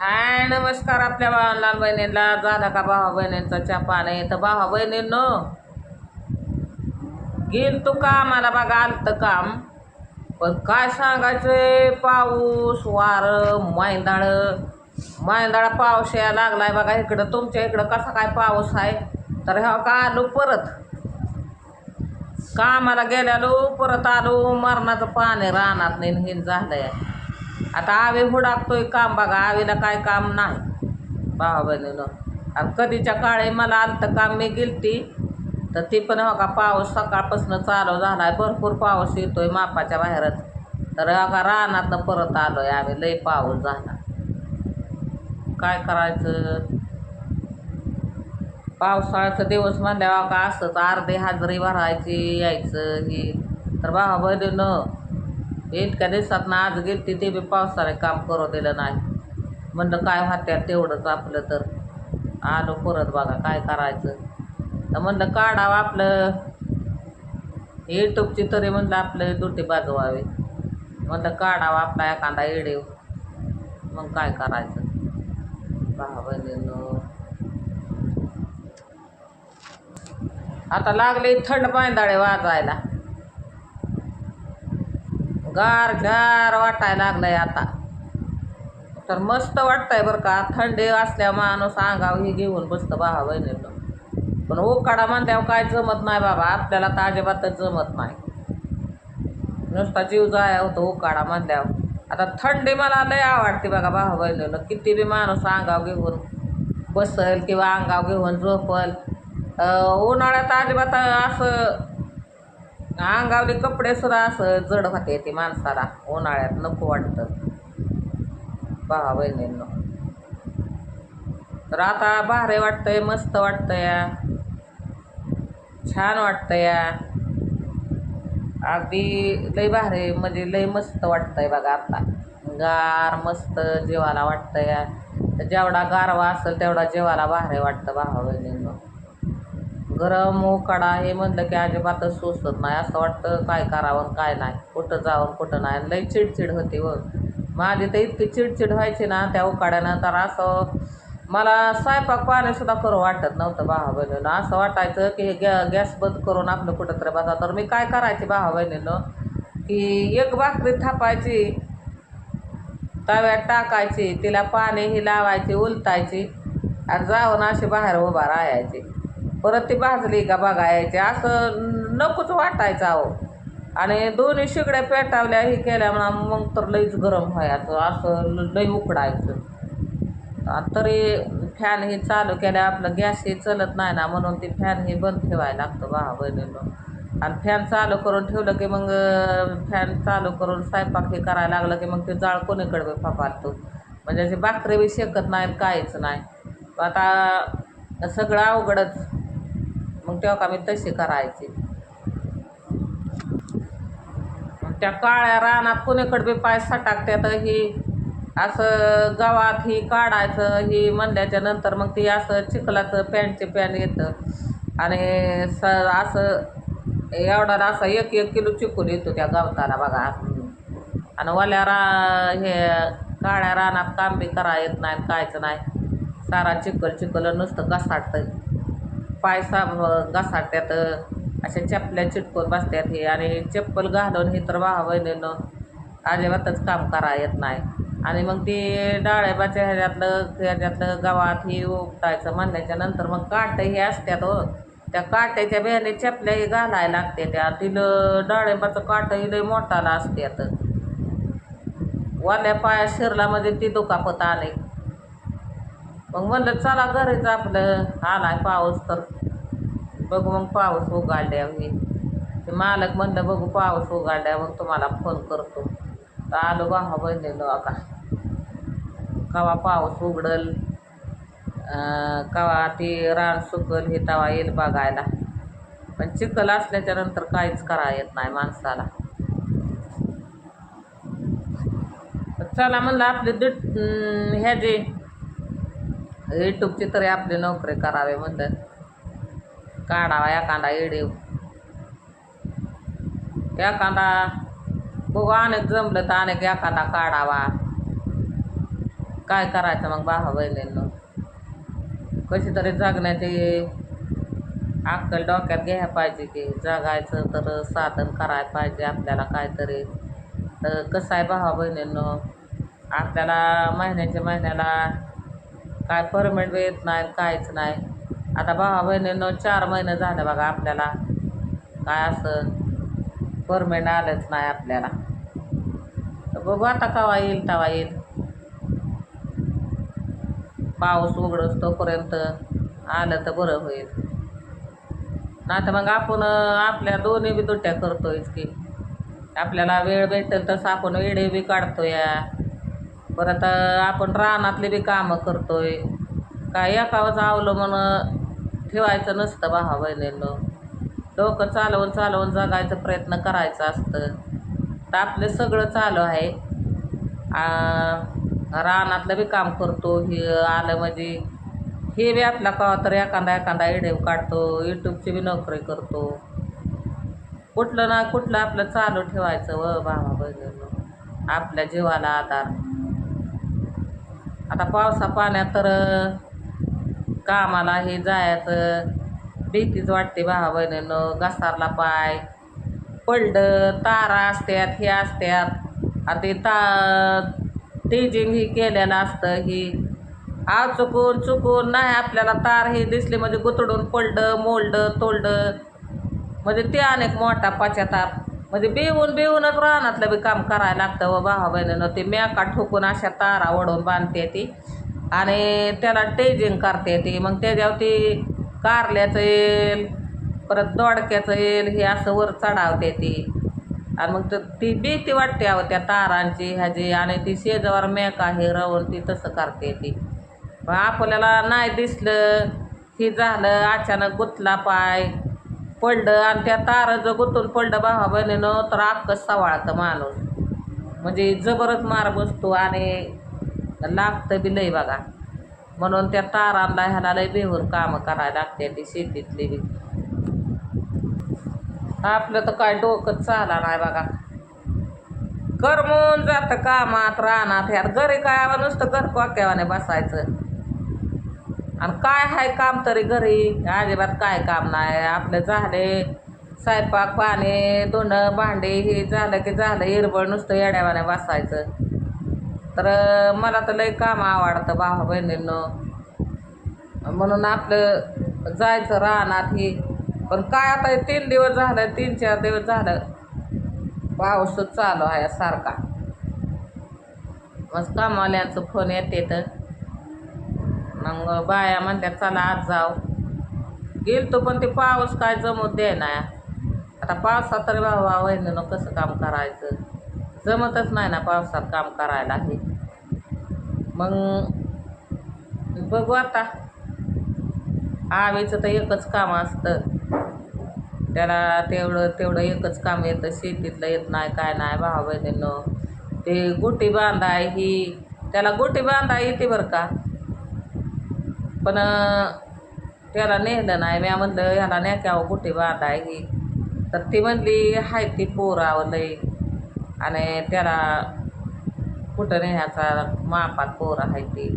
हाय नमस्कार आपल्या भावा लहान बहिणीला झाला का भावा बहिणींचा चहा पाणी तर भावा बहिणींनो गेल तू कामाला बघा आलतं काम. पण काय सांगायचंय? पाऊस वार मैंदाळ मैंदाळा पाऊस या लागलाय बघा इकडं तुमच्या इकडं कसा काय पाऊस आहे? तर ह्या का आलो परत? कामाला गेल्यालो परत आलो मरणाचं पाणी राहणार नाही हिन झालंय. आता आवे हुडाकतोय काम बघा आवेला काय काम नाही. भावा बहिणीनं आणि कधीच्या काळी मला आलतं काम मी गेलती तर ती पण हो का पाऊस सकाळपासून चालू झाला आहे भरपूर पाऊस येतोय मापाच्या बाहेरच. तर हो रानातनं परत आलोय आम्ही लई पाऊस झाला. काय करायचं? पावसाळ्याचा दिवस म्हणल्यावर का असंच अर्धे हाजरी भरायची यायचं ही. तर भावा बहिणीनं इतक्या दिवसात ना आज गेलती ते बी पावसाने काम करू दिलं नाही. म्हणलं काय होत्यात तेवढंच आपलं तर. आलो परत बघा काय करायचं. तर म्हणलं काढावं आपलं. युट्यूबची तरी म्हणलं आपलं दुटी बाजवावे. म्हणलं काढावं आपला एखादा येडीव मग काय करायचं? भावा बहिणीनं. आता लागले थंड पायंदाळे वाजायला गार गार वाटायला लागलंय आता. तर मस्त वाटतंय बरं का. थंडी असल्या माणूस अंगाव ही घेऊन बसतं भावा बहिणीनं. पण उकाडा म्हणल्यावर काय जमत नाही बाबा. आपल्याला तर अजिबातच जमत नाही. नुसता जीव जाया होतो उकाडा म्हणल्यावर. आता थंडी मला लय आवडते बघा भावा बहिणीनं. किती बी माणूस अंगाव घेऊन बसल किंवा अंगाव घेऊन झोपल. उन्हाळ्यात अजिबात असं अंगावले कपडे सुद्धा असं जड होते ते माणसाला. उन्हाळ्यात नको वाटतं. पहा बहिणींनो तर आता भारे वाटतंय मस्त वाटतंय. छान वाटतंय. अगदी लय भारी म्हणजे लय मस्त वाटतंय बघा आता. गार मस्त जेवायला वाटतंय. तर जेवढा गारवा असेल तेवढा जीवाला भारे वाटतं भावा बहिणींनो गरम हो, उकाडा हे म्हणलं की अजिबातच सोसत नाही. असं वाटतं काय करावं काय नाही. कुठं जावं कुठं नाही. लई चिडचिड होते व माझी तर इतकी चिडचिड व्हायची ना त्या उकाड्यानं तर असं मला स्वयंपाक पाण्यासुद्धा करू वाटत नव्हतं भावा बहिणीनं. असं वाटायचं की हे गॅ गॅस बंद करून आपलं कुठं तरी बसा. तर मी काय करायची भावा बहिणीनं? की एक भाकरी थापायची तव्यात टाकायची तिला पाणी ही लावायची उलटायची आणि जाऊन अशी बाहेर उभा राहायची. परत ती भाजली का बघायची? असं नकोच वाटायचं अहो. आणि दोन्ही शिगड्या पेटावल्या हे केल्या म्हणा मग तर लईच गरम व्हायचं. असं लई उकडायचं. तरी फॅन हे चालू केल्या आपलं गॅस हे चलत नाही ना म्हणून ती फॅन हे बंद ठेवायला लागतं भावा बहिणीनं. आणि फॅन चालू करून ठेवलं की मग फॅन चालू करून स्वयंपाक हे करायला लागलं की मग ते जाळ कोणीकडे फापालतो फपालतो म्हणजे असे बाकरे बी शेकत नाही काहीच नाही. आता सगळं अवघडच. मग तेव्हा का मी तशी करायची? त्या काळ्या रानात कोणीकडे बी पाय सटाकत्यात ही असं गावात ही काढायचं ही म्हणल्याच्या नंतर मग ती असं चिखलाचं पॅनचे पॅन येतं. आणि स असं एवढा असं एक एक किलो चिकून येतो त्या गवताला बघा. आणि वल्या रा हे काळ्या रानात काम बी करा येत नाही कायचं नाही. सारा चिखल चिखल नुसतं घसाटतं पाय साब घसाट्यात अशा चपल्या चिटकून बसतात हे. आणि चप्पल घालून हे तर वाहा बहिणीनं अजिबातच काम करा येत नाही. आणि मग ते डाळिंबाच्या ह्याच्यातलं ह्याच्यातलं गावात हे उपटायचं म्हणल्याच्या नंतर मग काटे हे असतात हो. त्या काट्याच्या बियाने चपल्या हे घालायला लागते त्या. तिलं डाळिंबाचं काटं हे लय मोठाला असतात वाल्या पाया शिरलामध्ये म्हणजे ती दुखापत आली. मग म्हणलं चला घरीच आपलं आलाय पाऊस तर. बघू मग पाऊस उघडल्या ते मालक म्हणलं बघू पाऊस उघाडल्या मग तुम्हाला फोन करतो. तर आलो भावा बहिणीलो आता. कवा पाऊस उघडल कवा ती रान सुकल हे तवा येईल बघायला. पण चिखल असल्याच्या नंतर काहीच करा येत नाही माणसाला. चला म्हणलं आपले दीड अं, ह्या जे युट्यूबची तरी आपली नोकरी करावी म्हणतात काढावा एखादा येडीव एखादा बघू अनेक जमलं तर अनेक एखादा काढावा. काय करायचं मग भावा बहिणींनो? कशी तरी जगण्याची अक्कल डोक्यात घ्यायला पाहिजे की जगायचं तर साधन करायला पाहिजे आपल्याला काहीतरी. तर कसं आहे भावा बहिणींनो? आपल्याला महिन्याच्या महिन्याला काय परमेंट येत नाही काहीच नाही. आता भावा बहिणींनो चार महिने झाले बघा आपल्याला. काय असं? परमेंट आलंच नाही आपल्याला. तर बघू आता केव्हा येईल तेव्हा येईल. पाऊस उघडच तोपर्यंत आलं तर बरं होईल. नाही तर मग आपण आपल्या दोन्ही बी दुट्या करतोयच की. आपल्याला वेळ भेटेल तसं आपण वेडे बी काढतोय. परत आपण रानातले बी कामं करतो आहे काय एकावंच अवलंबून ठेवायचं नसतं भावा बहिणीनं डोकं चालवून चालवून जगायचा प्रयत्न करायचा असतं. तर आपलं सगळं चालू आहे. रानातलं बी काम करतो हे आलं म्हणजे हे बी आपला का तर एखादा एखादा इडेव काढतो यूट्यूबची बी नोकरी करतो. कुठलं ना कुठलं आपलं चालू ठेवायचं व भावा बहिणीनं आपल्या जीवाला आधार. आता पावसा पाण्यात तर कामाला हे जायचं. भीतीच वाटते भावा बहिणीनं घसारला पाय. पडलं तारा असत्यात हे असत्यात. आणि ते ता टेजिंग ही केलेलं असतं ही. आ चुकून चुकून नाही आपल्याला तार हे दिसले म्हणजे गुतडून पडलं मोडलं तोलडं. म्हणजे ते अनेक मोठा पश्चाताप. म्हणजे बिवून बिवूनच रानातलं बी काम करायला लागतं व भावा बहिणीनं. ते मेका ठोकून अशा तारा ओढून बांधते ती. आणि त्याला टेजिंग करते ती. मग त्याच्यावर ती कारल्याचं येईल परत दोडक्याचं येईल हे असं वर चढावते ती. आणि मग ती भीती वाटते अहो त्या तारांची ह्याची. आणि ती शेजावर मेका हे राहून ती तसं करते ती. मग आपल्याला नाही दिसलं ही झालं अचानक गुतला पाय. पडलं आणि त्या तारं जर गुतून पडलं भावा बहिणीनं तर अख्खं सवाळतं माणूस. म्हणजे जबरच मार बसतो आणि लागतं बी लय बघा. म्हणून त्या तारांना ह्याला लय बेहून कामं करायला लागते ती शेतीतली बी. आपलं तर काय डोकं चाला नाही बघा. करमून जातं कामात रानात. ह्यात घरी काय नुसतं घर कोक्यावाने बसायचं. आणि काय आहे काम तरी घरी. अजिबात काय काम नाही. आपलं झाले स्वयंपाक पाणी धुणं भांडे हे झालं की झालं. हिरबळ नुसतं येड्यावाने वासायचं तर मला तर लई काम आवडतं भावा बहिणींनो. म्हणून आपलं जायचं राहणार ही. पण काय आता तीन दिवस झालं तीन चार दिवस झालं. पाऊसच चालू आहे सारखा. मग कामाल्यांचं फोन येते तर. मग बाया म्हणतात चला आज जाऊ. गेलतो पण ते पाऊस काय जमत दे ना आता पावसात तरी बाबा वहिनीनं कसं काम करायचं? जमतच नाही ना पावसात काम करायला हे. मग बघू आता. आवेचं तर एकच काम असतं. त्याला तेवढं तेवढं एकच काम येतं. शेतीतलं येत नाही काय नाही भावा बहिणीनं ते गोटी बांधाय ही त्याला गोटी बांधाय येते बरं का? पण त्याला नेलं नाही. म्या म्हणलं ह्याला नेक्यावं गुटी बांधाय ही. तर ती म्हणली हाय ती पोरावं लई. आणि त्याला कुठं नेहायचा मापात पोरं आहे ती.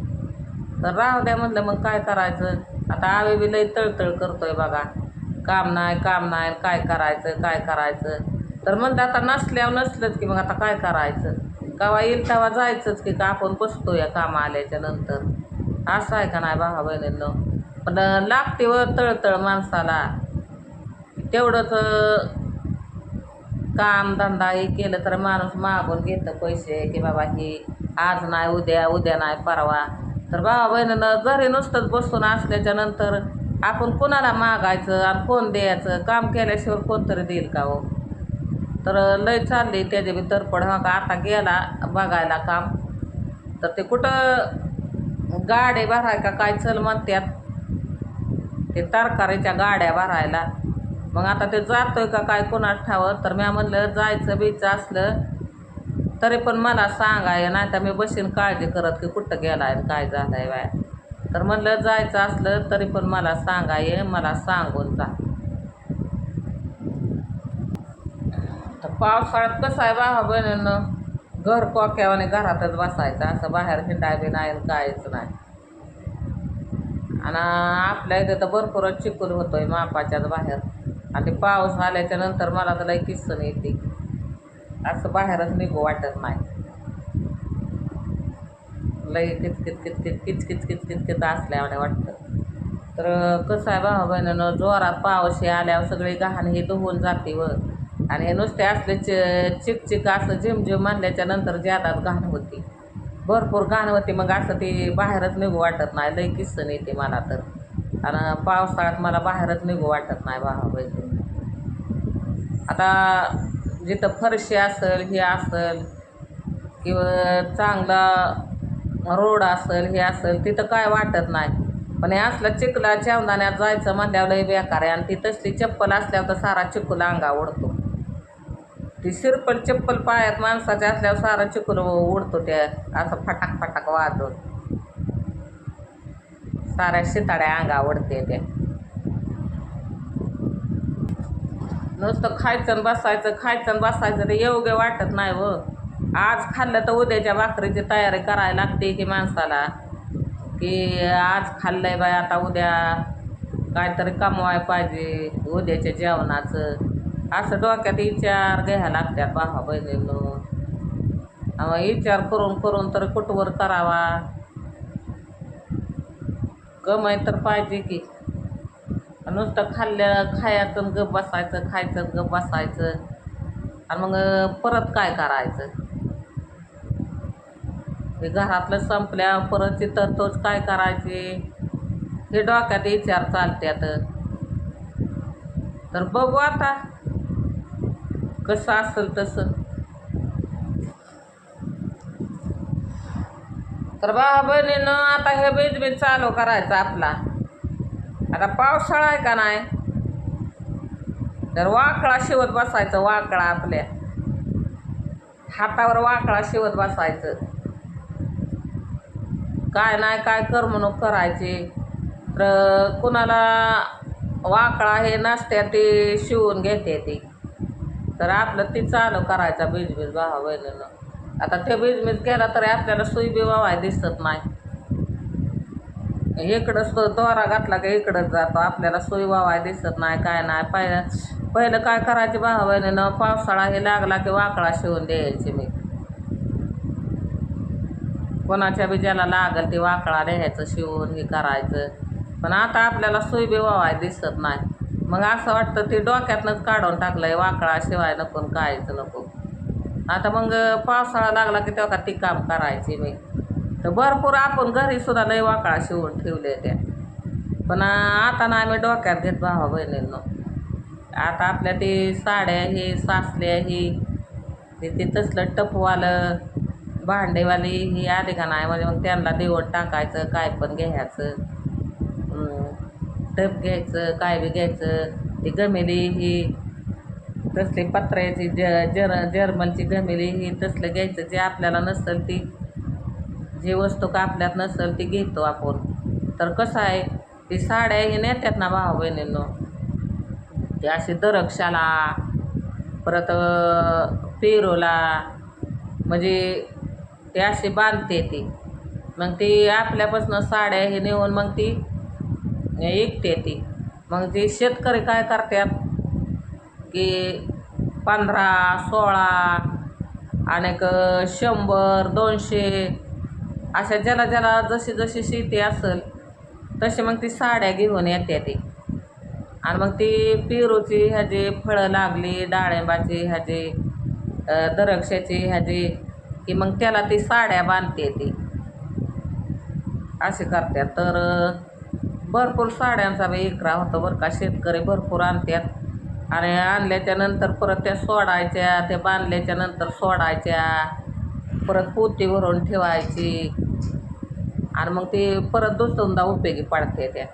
तर राहू द्या म्हणलं मग काय करायचं? आता आम्ही बी लई तळतळ करतोय बघा. काम नाही काम नाही काय करायचं काय करायचं? तर म्हणलं आता नसल्यावर नसलंच की मग आता काय करायचं? केव्हा येईल तेव्हा जायचंच की का आपण बसतो या कामं आल्याच्यानंतर? असं आहे का नाही भावा बहिणींनो? पण लागते व तळतळ माणसाला. तेवढंच काम धंदा हे केलं तर माणूस मागून घेतं पैसे की बाबा ही आज नाही उद्या उद्या नाही परवा. तर बाबा बहिणीनं घरी नुसतंच बसून असल्याच्या नंतर आपण कोणाला मागायचं आणि कोण द्यायचं? काम केल्याशिवाय कोणतरी देईल का हो? तर लय चालली त्याच्या बी तरपड हो का आता गेला बघायला काम. तर ते कुठं गाडे भराय का काय चल म्हणतात ते तरकारीच्या गाड्या भरायला. मग आता ते जातोय का काय कोणास ठावं तर मी म्हणलं जायचं बीचं असलं तरी पण मला सांगाय नाही तर मी बसीन काळजी करत की कुठं गेलाय आणि काय झालंय बाय. तर म्हणलं जायचं असलं तरी पण मला सांगाय मला सांगून जा. तर पावसाळ्यात कसं आहे बाबा बहिणीनं? घर कोक्यावाने घरातच बसायचं. असं बाहेर हिंडाय बी नाही कायच नाही. आणि आपल्या इथे तर भरपूरच चिकूल होतोय मापाच्याच बाहेर. आणि ते पाऊस आल्याच्यानंतर मला तर लई किस्सन येते असं बाहेरच निघू वाटत नाही. लई किचकिच किचकिच कित कित किच असल्यावाने वाटतं. तर कसं आहे भाऊ बहिणीनं जोरात पावशी हे आल्यावर सगळी घाण हे धुवून जाते व आणि नुसते असले च चिकचिक असं झिमझिम म्हणल्याच्यानंतर नंतर ज्यादाच घाण होती भरपूर घाण होती मग असं ते बाहेरच निघू वाटत नाही. लई किस्सन येते मला तर. आणि पावसाळ्यात मला बाहेरच निघू वाटत नाही भाऊ बहिणी आता जिथं फरशी असेल हे असेल किंवा चांगला रोड असेल हे असेल तिथं काय वाटत नाही. पण हे असलं चिकला चेवदाण्यात जायचं म्हणल्यावर लई बेकार आहे. आणि ती तसली चप्पल असल्यावर तर सारा चिकूला अंगा ओढतो ती सिरपल चप्पल पायात माणसाच्या असल्यावर सारा चिखल उडतो त्या असं फटाक फटाक वाजत साऱ्या शिताड्या अंगा उडते त्या नुसतं खायचं बसायचं खायचं बसायचं ते योग्य वाटत नाही व आज खाल्लं तर उद्याच्या भाकरीची तयारी करायला लागते की माणसाला. की आज खाल्लंय बाय आता उद्या काहीतरी कमवाय पाहिजे उद्याच्या जेवणाचं. असं डोक्यात विचार घ्यायला लागतात भावा बहिणींनो. अहो, विचार करून करून तर कुठवर करावा? कमाई तर पाहिजे की. नुसतं खाल्लं खायचं गप बसायचं खायचं गप बसायचं. आणि मग परत काय करायचं? हे घरातलं संपल्या परत तिथं तोच काय करायचे? हे डोक्यात विचार चालत्यात. तर बघू आता. कसं असेल तसं. तर बाबा बहिणीनं आता हे बीज बीज चालू करायचं आपला. आता पावसाळा आहे का नाही? तर वाकळा शिवत बसायचं वाकळा आपल्या. हातावर वाकळा शिवत बसायचं. काय नाही काय करमणूक करायची. तर कुणाला वाकळा हे नाश्त्या ते शिवून घेते ती. तर आपलं ती चालू करायचा बिजबीज भावा बहिणीनं. आता ते बीजबीज केला तरी आपल्याला सुई बी वावाय दिसत नाही. इकडंच दोरा घातला की इकडंच जातो. आपल्याला सुई वावाय दिसत नाही काय नाही. पहिलं पहिलं काय करायचे भावा बहिणीनं? पावसाळा हे लागला की वाकळा शिवून द्यायची मी. कोणाच्या बी ज्याला लागल ते वाकळा लिहायचं शिवून हे करायचं. पण आता आपल्याला सुई बी वावाय दिसत नाही. मग असं वाटतं ते डोक्यातनंच काढून टाकलंय वाकळा शिवाय नको आणि कायचं नको. आता मग पावसाळा लागला की तेव्हा ती काम करायची मी. तर भरपूर आपण घरी सुद्धा लय वाकळा शिवून ठेवले त्या. पण आता ना आम्ही डोक्यात घेत भावा बहिणींनो. आता आपल्या ते साड्या हे सासल्या ही ते तसलं टपवालं भांडेवाली ही आली का नाही म्हणजे मग त्यांना देऊन टाकायचं काय पण घ्यायचं. टप घ्यायचं काय बी घ्यायचं ती गमेली ही तसली पत्र्याची ज जर जर्मलची गमेली ही तसलं घ्यायचं जे आपल्याला नसेल ती जे वस्तू का आपल्यात नसेल ती घेतो आपण. तर कसं आहे ती साड्या हे नेत्यात ना भाऊ बहिणींनो. ते असे दरक्षाला परत पेरोला म्हणजे ते असे बांधते ती. मग ती आपल्यापासून साड्या हे नेऊन मग ती ऐकते ती. मग ते शेतकरी काय करतात की पंधरा सोळा आणि शंभर दोनशे अशा ज्याला ज्याला जशी जशी शेती असेल तशी मग ती साड्या घेऊन येते ती. आणि मग ती पेरूची ह्याची फळं लागली डाळिंबाची ह्याची दरक्षाची ह्याची की मग त्याला ती साड्या बांधते ती. असे करतात. तर भरपूर साड्यांचा बी इकरा होतो बरं का. शेतकरी भरपूर आणतात आणि आणल्याच्या नंतर परत त्या सोडायच्या त्या बांधल्याच्या नंतर सोडायच्या. परत पोती भरून ठेवायची. आणि मग ते परत दुसऱ्यांदा उपयोगी पाडते त्या.